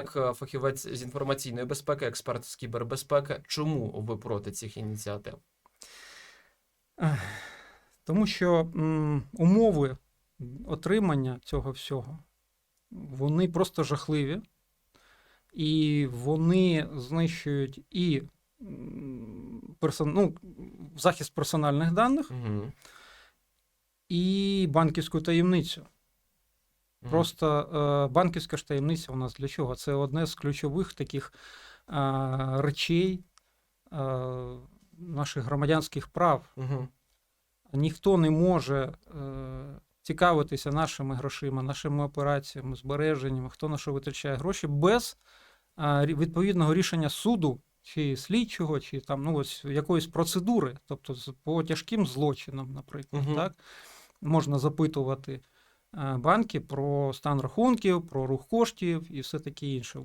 як е, фахівець з інформаційної безпеки, експерт з кібербезпеки, чому ви проти цих ініціатив? Тому що м, умови отримання цього всього вони просто жахливі, і вони знищують і персон... ну, захист персональних даних, Угу. і банківську таємницю. Просто е, банківська ж таємниця у нас для чого? Це одне з ключових таких е, речей е, наших громадянських прав. Угу. Ніхто не може цікавитися нашими грошима, нашими операціями, збереженнями, хто на що витрачає гроші без відповідного рішення суду чи слідчого, чи там ну ось якоїсь процедури, тобто по тяжким злочинам, наприклад, Мгм. так можна запитувати банки про стан рахунків, про рух коштів і все таке інше.